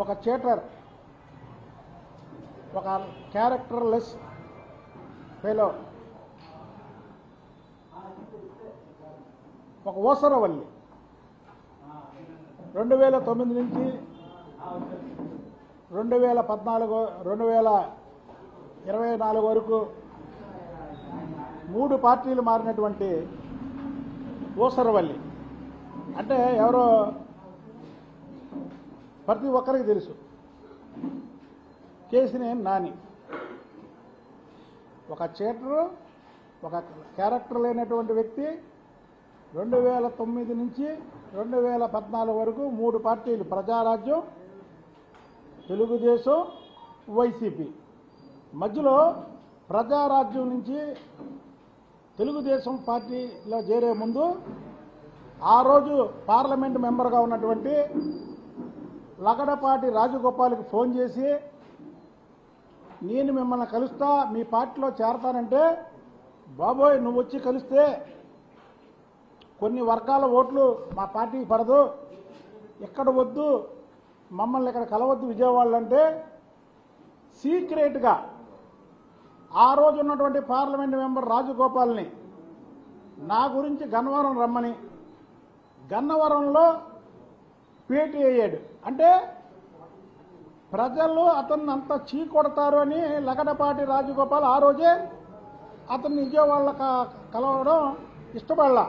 ఒక చేటర్ ఒక characterless fellow ఒక ఓసరవల్లి. రెండు వేల తొమ్మిది నుంచి రెండు వేల పద్నాలుగు రెండు వేల ఇరవై నాలుగు వరకు మూడు పార్టీలు మారినటువంటి ఓసరవల్లి. అంటే ఎవరో ప్రతి ఒక్కరికి తెలుసు. కేసినేని నాని ఒక చేటరు ఒక క్యారెక్టర్ లేనటువంటి వ్యక్తి రెండు వేల తొమ్మిది నుంచి రెండు వేల పద్నాలుగు వరకు మూడు పార్టీలు ప్రజారాజ్యం తెలుగుదేశం వైసీపీ. మధ్యలో ప్రజారాజ్యం నుంచి తెలుగుదేశం పార్టీలో చేరే ముందు ఆ రోజు పార్లమెంట్ మెంబర్గా ఉన్నటువంటి లగడపాటి రాజగోపాల్కి ఫోన్ చేసి నేను మిమ్మల్ని కలుస్తా మీ పార్టీలో చేరతానంటే బాబోయ్ నువ్వు వచ్చి కలిస్తే కొన్ని వర్గాల ఓట్లు మా పార్టీకి పడదు. ఇక్కడ వద్దు మమ్మల్ని ఇక్కడ కలవద్దు విజయవాడలో అంటే సీక్రెట్గా ఆ రోజు ఉన్నటువంటి పార్లమెంట్ మెంబర్ రాజగోపాల్ని నా గురించి గన్నవరం రమ్మని. గన్నవరంలో భేటీ అయ్యాడు. అంటే ప్రజలు అతన్ని అంత చీకొడతారు అని లగడపాటి రాజగోపాల్ ఆ రోజే అతన్ని విజయవాడ కలవడం ఇష్టపడలా.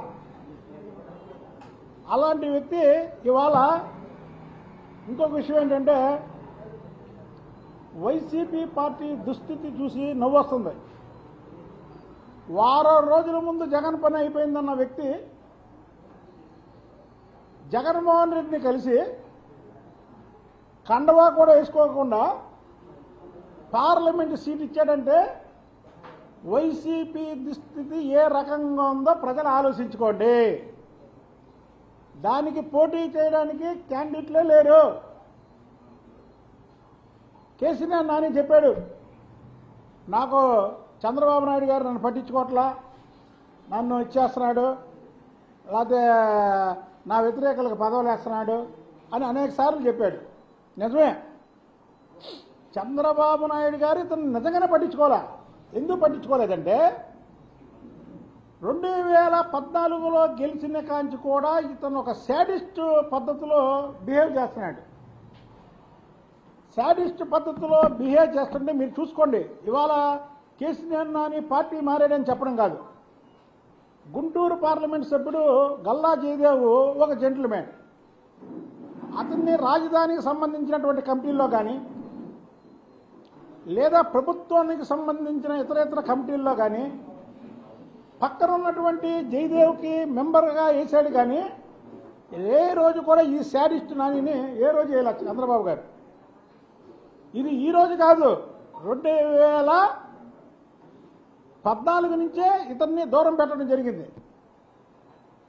అలాంటి వ్యక్తి ఇవాళ ఇంకొక విషయం ఏంటంటే వైసీపీ పార్టీ దుస్థితి చూసి నవ్వొస్తుంది. వారం రోజుల ముందు జగన్ పని అయిపోయిందన్న వ్యక్తి జగన్మోహన్ రెడ్డిని కలిసి కండవా కూడా వేసుకోకుండా పార్లమెంట్ సీట్ ఇచ్చాడంటే వైసీపీ దుస్థితి ఏ రకంగా ఉందో ప్రజలు ఆలోచించుకోండి. దానికి పోటీ చేయడానికి క్యాండిడేట్లే లేరు. కేసీఆర్ నాని చెప్పాడు నాకు చంద్రబాబు నాయుడు గారు నన్ను పట్టించుకోవట్లా నన్ను ఇచ్చేస్తున్నాడు లేకపోతే నా వ్యతిరేకులకు పదవులు వేస్తున్నాడు అని అనేక సార్లు చెప్పాడు. నిజమే. చంద్రబాబు నాయుడు గారు ఇతను నిజంగానే పట్టించుకోలే ఎందుకు పట్టించుకోలేదంటే రెండు వేల పద్నాలుగులో గెలిచిన కాంచి కూడా ఇతను ఒక శాడిస్ట్ పద్ధతిలో బిహేవ్ చేస్తున్నాడు. శాడిస్ట్ పద్ధతిలో బిహేవ్ చేస్తుంటే మీరు చూసుకోండి. ఇవాళ కేసీఆర్ నాని పార్టీ మారాడని చెప్పడం కాదు. గుంటూరు పార్లమెంట్ సభ్యుడు గల్లా జయదేవు ఒక జెంటిల్మెన్ అతన్ని రాజధానికి సంబంధించినటువంటి కమిటీల్లో కానీ లేదా ప్రభుత్వానికి సంబంధించిన ఇతర ఇతర కమిటీల్లో కానీ పక్కన ఉన్నటువంటి జయదేవ్కి మెంబర్గా వేసాడు కానీ ఏ రోజు కూడా ఈ శాడిస్ట్ నానిని ఏ రోజు వేయలేదు చంద్రబాబు గారు. ఇది ఈ రోజు కాదు రెండు వేల పద్నాలుగు నుంచే ఇతన్ని దూరం పెట్టడం జరిగింది.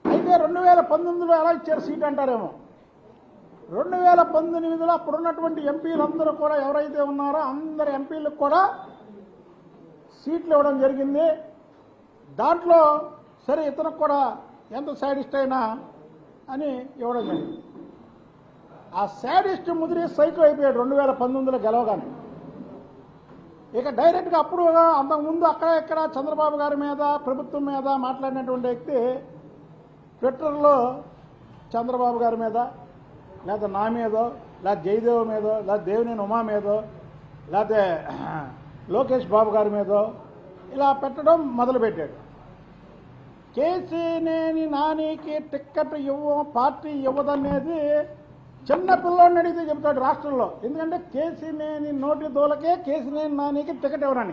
అయితే రెండు వేల పంతొమ్మిదిలో ఎలా ఇచ్చారు సీట్ అంటారేమో? రెండు వేల పంతొమ్మిదిలో అప్పుడున్నటువంటి ఎంపీలందరూ కూడా ఎవరైతే ఉన్నారో అందరు ఎంపీలకు కూడా సీట్లు ఇవ్వడం జరిగింది. దాంట్లో సరే ఇతనికి కూడా ఎంత శాడిస్ట్ అయినా అని ఇవ్వడం జరిగింది. ఆ శాడిస్ట్ ముదిరి సైకో అయిపోయాడు రెండు వేల పంతొమ్మిదిలో గెలవగానే. ఇక డైరెక్ట్గా అప్పుడు అంతకుముందు అక్కడ ఇక్కడ చంద్రబాబు గారి మీద ప్రభుత్వం మీద మాట్లాడినటువంటి వ్యక్తి ట్విట్టర్లో చంద్రబాబు గారి మీద లేదా నా మీదో లేదా జయదేవ్ మీదో లేదా దేవినేని ఉమా మీదో లేకపోతే లోకేష్ బాబు గారి మీదో ఇలా పెట్టడం మొదలుపెట్టాడు. కేసీనేని నానికి టిక్కెట్ ఇవ్వ పార్టీ ఇవ్వదనేది చిన్న పిల్లోడిని అడిగితే చెప్తాడు రాష్ట్రంలో. ఎందుకంటే కేసీనేని నోటి దూలకే కేసీనేని నానికి టికెట్ ఎవరని